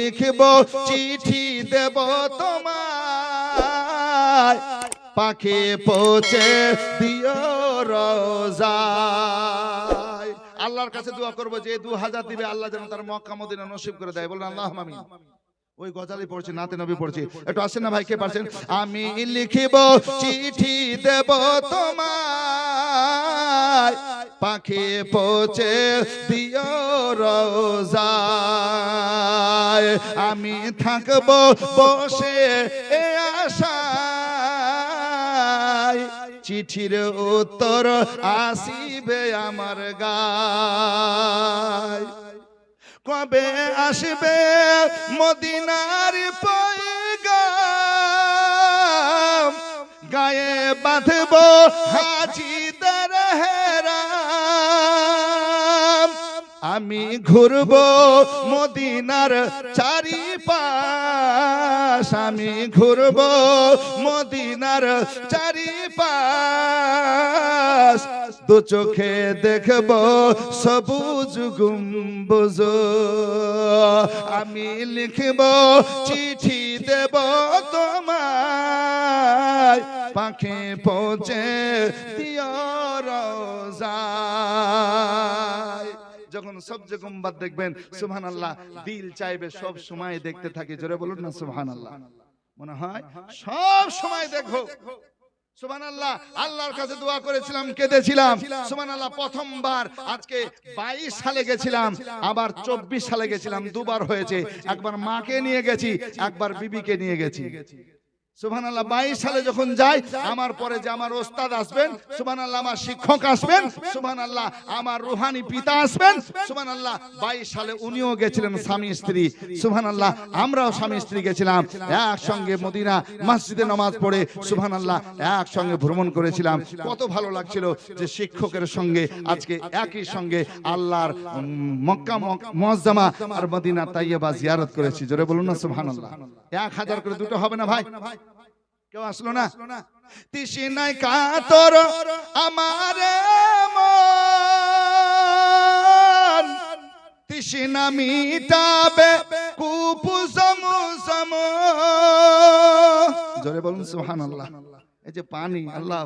লিখব, চিঠি দেব তোমায়। পাখি পৌঁছে দিও রোজায়। আল্লাহর কাছে দোয়া করব যে দু হাজার দিবে আল্লাহ যেন তার মক্কা মদিনা নসিব করে দেয়। বলুন, আল্লাহ আমিন। ওই গজালি পড়ছে, নাতে নবী পড়ছে। একটু আসেন না ভাই, কে পারছেন? আমি লিখিব, চিঠি দেব তোমায়। পাখি পৌঁছে দিও রোজায়। আমি থাকব বসে এ আশায়। চিঠির উত্তর আসিবে আমার গায়। কবে আসবে মদিনার পয়গাম? গায়ে বাঁধব হাজিদের ঘুরব মদিনার চারিপাশ। আমি ঘুরব মদিনার চারিপাশ। দু চোখে দেখব সবুজ গুম্বুজ। আমি লিখব, চিঠি দেব তোমায়। পাখি পৌঁছে যখন সবজে গুম্বাদ দেখবেন সুবহান আল্লাহ দিল চাইবে সব সময় দেখতে থাকে। জোরে বলুন না সুবহান আল্লাহ মনে হয় সব সময় দেখো সুবহান আল্লাহ আল্লাহর কাছে দোয়া করেছিলাম, কেঁদেছিলাম। সুবহান আল্লাহ প্রথমবার আজকে বাইশ সালে গেছিলাম, আবার চব্বিশ সালে গেছিলাম, দুবার হয়েছে। একবার মাকে নিয়ে গেছি, একবার বিবিকে নিয়ে গেছি। সালে যখন যাই, আমার পরে যে আমার ওস্তাদ আসবেন আমার শিক্ষক আসবেন আমার রুহানি পিতা আসবেন সালে উনিও গেছিলেন স্বামী স্ত্রী আমরাও স্বামী স্ত্রী গেছিলাম, একসঙ্গে মদিনা মসজিদে নামাজ পড়ে সুবহান আল্লাহ একসঙ্গে ভ্রমণ করেছিলাম। কত ভালো লাগছিল যে শিক্ষকের সঙ্গে, আজকে একই সঙ্গে আল্লাহর মক্কা মজ্জামা আর মদিনা তাইয়েবা জিয়ারত করেছি। জোরে বলুন না সুবহান আল্লাহ এক হাজার করে দুটো হবে না ভাই? কেউ আসলো না? তিসি নাই কাতর আমার তিসি না মিটাবে কুপু সমু সম জোরে বলুন সুবহানাল্লাহ। এই যে পানি আল্লাহ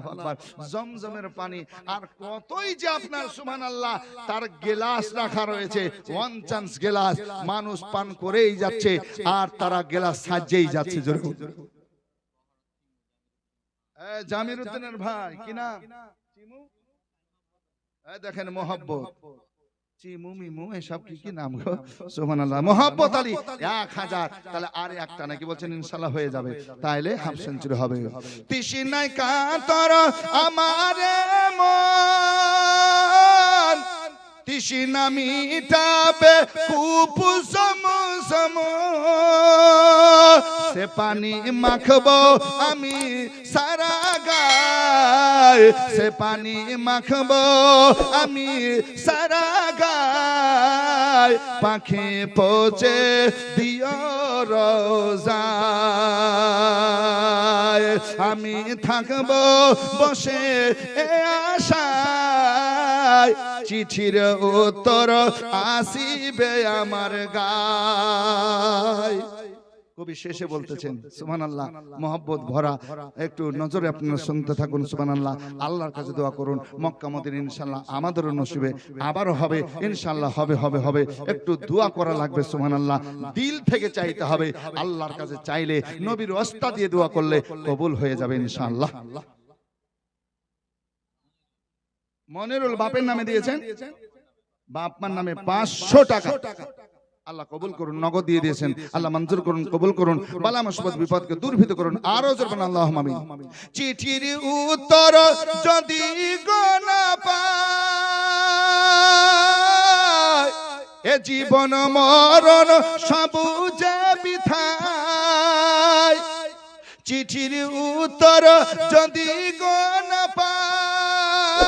জমজমের পানি। আর কতই যে আপনার সুবহান আল্লাহ তার গেলাস রাখা রয়েছে ওয়ান চান্স গেলাস। মানুষ পান করেই যাচ্ছে আর তারা গেলাস সাজেই যাচ্ছে জোরে জামির উদ্দিনের ভাই কি নাম? চিমু? দেখেন মোহাব্বত। চিমু মিমু এসব কি কি নাম গো? সুবহানাল্লাহ। মোহাব্বত আলী এক হাজার। তাহলে আর একটা নাকি বলছেন ইনশাল্লাহ হয়ে যাবে। তাইলে হাফ সেঞ্চুরি হবে। নাই কাতর আমার মন। না মিটাবে কুপু সম সম সে পানি মাখবো আমি সারা গায়। সে পানি মাখবো আমি সারা গায়। পাখি পচে দিও রোজায় আমি থাকব বসে এ আশায়। চিঠির উত্তর আসিবে আমার গায়। কবি শেষে বলতেছেন সুমান আল্লাহ মোহাব্বত ভরা একটু নজরে আপনারা শুনতে থাকুন সুমান আল্লাহ আল্লাহর কাছে দোয়া করুন মক্কা মদিন ইনশাল্লাহ আমাদেরও নসিবে আবারও হবে ইনশাল্লাহ হবে হবে হবে একটু দোয়া করা লাগবে সুমান আল্লাহ দিল থেকে চাইতে হবে আল্লাহর কাছে চাইলে নবীর অস্তা দিয়ে দোয়া করলে কবুল হয়ে যাবে ইনশাআল্লাহ। মনিরুল বাপের নামে দিয়েছেন? বাপমার নামে পাঁচশো টাকা। আল্লাহ কবুল করুন নগদ দিয়ে দিয়েছেন। আল্লাহ মঞ্জুর করুন কবুল করুন বালা মুসিবত বিপদকে দূরভীত করুন। আরও জোরবেন আল্লাহ আমিন। চিঠির উত্তর যদি গোনা পায় এ জীবন মরণ সবুজে বিথায়। চিঠির উত্তর যদি গোনা পায়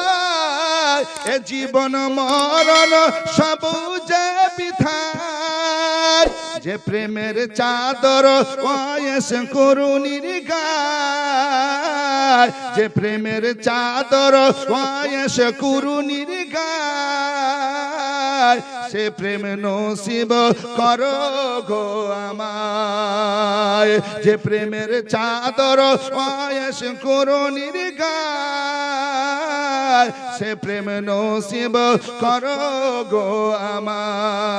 এ জীবন মরণ সবুজে বিথায়। যে প্রেমের চাদর ওয়েস করুনির গায় যে প্রেমের চাদর ওয়েস করুনির গায় সে প্রেম নসিব করো গো আমায়। যে প্রেমের চাদর আয়স করো নির্গায় সে প্রেম নসিব করো গো আমায়।